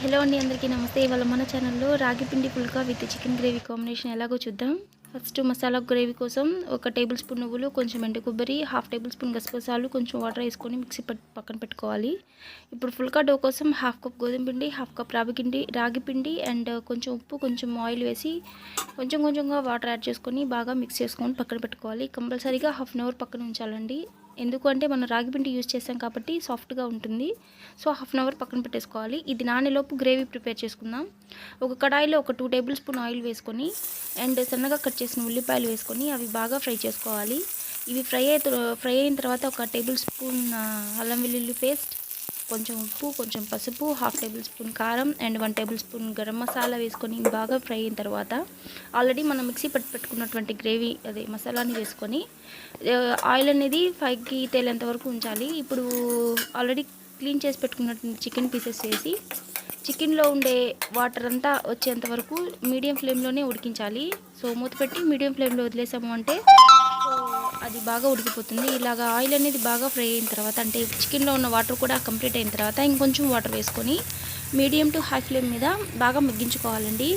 Hello అండి అందరికీ నమస్తే. ఇవాళ మన ఛానల్లో రాగి పిండి phulka with chicken gravy combination ఎలాగో చూద్దాం. ఫస్ట్ మసాలా గ్రేవీ కోసం ఒక టేబుల్ స్పూన్ నువ్వులు కొంచెం ఎండు కొబ్బరి హాఫ్ టేబుల్ స్పూన్ గసగసాలు కొంచెం వాటర్ వేసుకొని మిక్సీ పక్కన పెట్టుకోవాలి. ఇప్పుడు ఫుల్కా డో కోసం హాఫ్ కప్ గోధుమ పిండి హాఫ్ కప్ రాగి పిండి రాగి పిండి అండ్ కొంచెం ఉప్పు కొంచెం ఆయిల్ వేసి కొంచెం కొంచెంగా వాటర్ యాడ్ చేసుకొని బాగా మిక్స్ చేసుకొని పక్కన పెట్టుకోవాలి. కంపల్సరీగా హాఫ్ అన్ అవర్ పక్కన ఉంచాలండి. ఎందుకు అంటే మనం రాగి పిండి యూజ్ చేసాం కాబట్టి సాఫ్ట్గా ఉంటుంది. సో హాఫ్ అన్ అవర్ పక్కన పెట్టేసుకోవాలి. ఇది నానేలోపు గ్రేవీ ప్రిపేర్ చేసుకుందాం. ఒక కడాయిలో ఒక టూ టేబుల్ స్పూన్ ఆయిల్ వేసుకొని అండ్ సన్నగా కట్ చేసిన ఉల్లిపాయలు వేసుకొని అవి బాగా ఫ్రై చేసుకోవాలి. ఇవి ఫ్రై అయి ఫ్రై అయిన తర్వాత ఒక టేబుల్ స్పూన్ అల్లం వెల్లుల్లి పేస్ట్ కొంచెం ఉప్పు కొంచెం పసుపు హాఫ్ టేబుల్ స్పూన్ కారం and one tablespoon garam masala వేసుకొని బాగా ఫ్రై అయిన తర్వాత ఆల్రెడీ మనం మిక్సీ పట్టి పెట్టుకున్నటువంటి గ్రేవీ అదే మసాలాని వేసుకొని ఆయిల్ అనేది ఫైవ్కి తేలేంత వరకు ఉంచాలి. ఇప్పుడు ఆల్రెడీ క్లీన్ చేసి పెట్టుకున్నటువంటి చికెన్ పీసెస్ వేసి చికెన్లో ఉండే వాటర్ అంతా వచ్చేంత వరకు మీడియం ఫ్లేమ్లోనే ఉడికించాలి. సో మూత పెట్టి మీడియం ఫ్లేమ్లో వదిలేసాము అంటే అది బాగా ఉడికిపోతుంది. ఇలాగ ఆయిల్ అనేది బాగా ఫ్రై అయిన తర్వాత అంటే చికెన్లో ఉన్న వాటర్ కూడా కంప్లీట్ అయిన తర్వాత ఇంకొంచెం వాటర్ వేసుకొని మీడియం టు హై ఫ్లేమ్ మీద బాగా మగ్గించుకోవాలండి.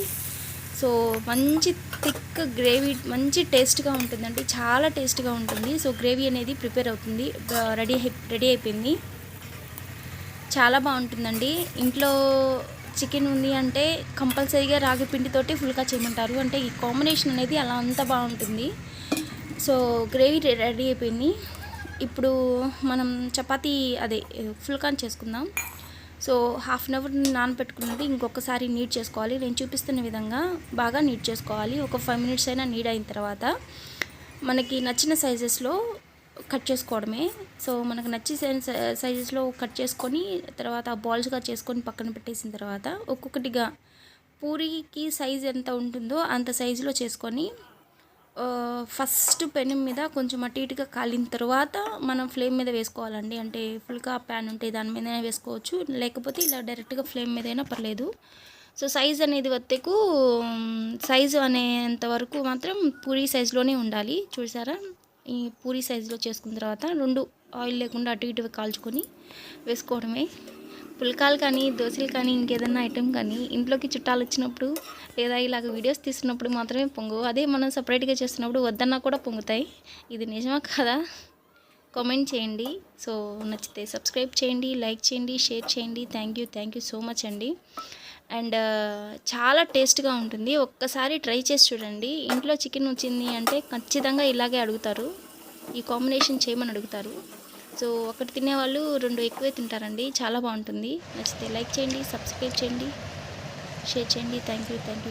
సో మంచి థిక్ గ్రేవీ మంచి టేస్ట్గా ఉంటుందండి. చాలా టేస్ట్గా ఉంటుంది. సో గ్రేవీ అనేది ప్రిపేర్ అవుతుంది. రెడీ రెడీ అయిపోయింది. చాలా బాగుంటుందండి. ఇంట్లో చికెన్ ఉంది అంటే కంపల్సరీగా రాగి పిండితోటి ఫుల్గా చేయమంటారు. అంటే ఈ కాంబినేషన్ అనేది అలా అంత బాగుంటుంది. సో గ్రేవీ రెడీ అయిపోయింది. ఇప్పుడు మనం చపాతీ అదే ఫుల్కాన్ చేసుకుందాం. సో హాఫ్ అన్ అవర్ నానబెట్టుకున్నది ఇంకొకసారి నీట్ చేసుకోవాలి. నేను చూపిస్తున్న విధంగా బాగా నీట్ చేసుకోవాలి. ఒక ఫైవ్ మినిట్స్ అయినా నీడ్ అయిన తర్వాత మనకి నచ్చిన సైజెస్లో కట్ చేసుకోవడమే. సో మనకు నచ్చిన సైజెస్లో కట్ చేసుకొని తర్వాత బాల్స్గా చేసుకొని పక్కన పెట్టేసిన తర్వాత ఒక్కొక్కటిగా పూరికి సైజ్ ఎంత ఉంటుందో అంత సైజులో చేసుకొని ఫస్ట్ పెనం మీద కొంచెం అటు ఇటుగా కాలిన తర్వాత మనం ఫ్లేమ్ మీద వేసుకోవాలండి. అంటే ఫుల్గా ప్యాన్ ఉంటే దాని మీద వేసుకోవచ్చు. లేకపోతే ఇలా డైరెక్ట్గా ఫ్లేమ్ మీద అయినా పర్లేదు. సో సైజ్ అనేది వద్దకు సైజు అనేంత వరకు మాత్రం పూరి సైజులోనే ఉండాలి. చూసారా? ఈ పూరి సైజులో చేసుకున్న తర్వాత రెండు ఆయిల్ లేకుండా అటు ఇటు కాల్చుకొని వేసుకోవడమే. పుల్కాలు కానీ దోశలు కానీ ఇంకేదన్నా ఐటెం కానీ ఇంట్లోకి చుట్టాలు వచ్చినప్పుడు లేదా ఇలాగ వీడియోస్ తీస్తున్నప్పుడు మాత్రమే పొంగు. అదే మనం సపరేట్గా చేస్తున్నప్పుడు వద్దన్నా కూడా పొంగుతాయి. ఇది నిజమా కదా? కామెంట్ చేయండి. సో నచ్చితే సబ్స్క్రైబ్ చేయండి లైక్ చేయండి షేర్ చేయండి. Thank you thank you so much అండి. అండ్ uh, చాలా టేస్ట్గా ఉంటుంది. ఒక్కసారి ట్రై చేసి చూడండి. ఇంట్లో చికెన్ వచ్చింది అంటే ఖచ్చితంగా ఇలాగే అడుగుతారు. ఈ కాంబినేషన్ చేయమని అడుగుతారు. సో ఒకటి తినేవాళ్ళు రెండు ఎక్కువే తింటారండి. చాలా బాగుంటుంది. నచ్చితే లైక్ చేయండి సబ్స్క్రైబ్ చేయండి షేర్ చేయండి. Thank you thank you